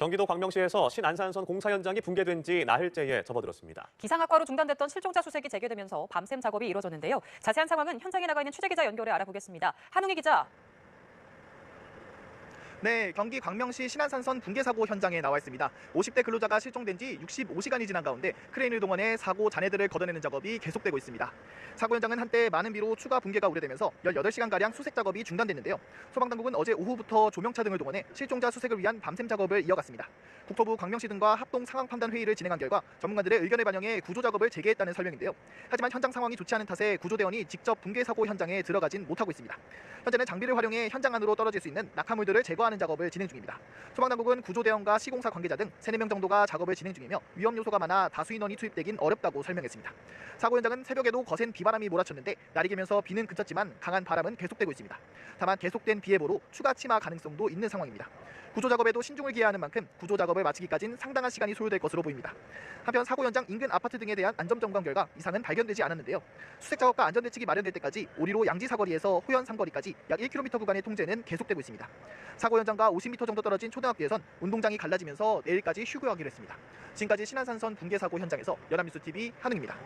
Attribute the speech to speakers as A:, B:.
A: 경기도 광명시에서 신안산선 공사 현장이 붕괴된 지 나흘째에 접어들었습니다.
B: 기상악화로 중단됐던 실종자 수색이 재개되면서 밤샘 작업이 이뤄졌는데요. 자세한 상황은 현장에 나가 있는 취재기자 연결해 알아보겠습니다. 한웅희 기자.
C: 네, 경기 광명시 신안산선 붕괴 사고 현장에 나와 있습니다. 50대 근로자가 실종된 지 65시간이 지난 가운데 크레인을 동원해 사고 잔해들을 걷어내는 작업이 계속되고 있습니다. 사고 현장은 한때 많은 비로 추가 붕괴가 우려되면서 18시간가량 수색 작업이 중단됐는데요. 소방당국은 어제 오후부터 조명차 등을 동원해 실종자 수색을 위한 밤샘 작업을 이어갔습니다. 국토부 광명시 등과 합동 상황 판단 회의를 진행한 결과 전문가들의 의견을 반영해 구조 작업을 재개했다는 설명인데요. 하지만 현장 상황이 좋지 않은 탓에 구조대원이 직접 붕괴 사고 현장에 들어가진 못하고 있습니다. 현재는 장비를 활용해 현장 안으로 떨어질 수 있는 낙하물들을 제거하는 작업을 진행 중입니다. 소방당국은 구조대원과 시공사 관계자 등 3, 4명 정도가 작업을 진행 중이며 위험 요소가 많아 다수 인원이 투입되긴 어렵다고 설명했습니다. 사고 현장은 새벽에도 거센 비바람이 몰아쳤는데 날이 개면서 비는 그쳤지만 강한 바람은 계속되고 있습니다. 다만 계속된 비 예보로 추가 침하 가능성도 있는 상황입니다. 구조 작업에도 신중을 기해야 하는 만큼 구조 작업을 마치기까지는 상당한 시간이 소요될 것으로 보입니다. 한편 사고 현장 인근 아파트 등에 대한 안전 점검 결과 이상은 발견되지 않았는데요. 수색 작업과 안전 대책이 마련될 때까지 오리로 양지 사거리에서 호연 삼거리까지 약 1km 구간의 통제는 계속되고 있습니다. 사고 현장과 50m 정도 떨어진 초등학교에선 운동장이 갈라지면서 내일까지 휴교하기로 했습니다. 지금까지 신안산선 붕괴 사고 현장에서 연합뉴스 TV 한웅입니다.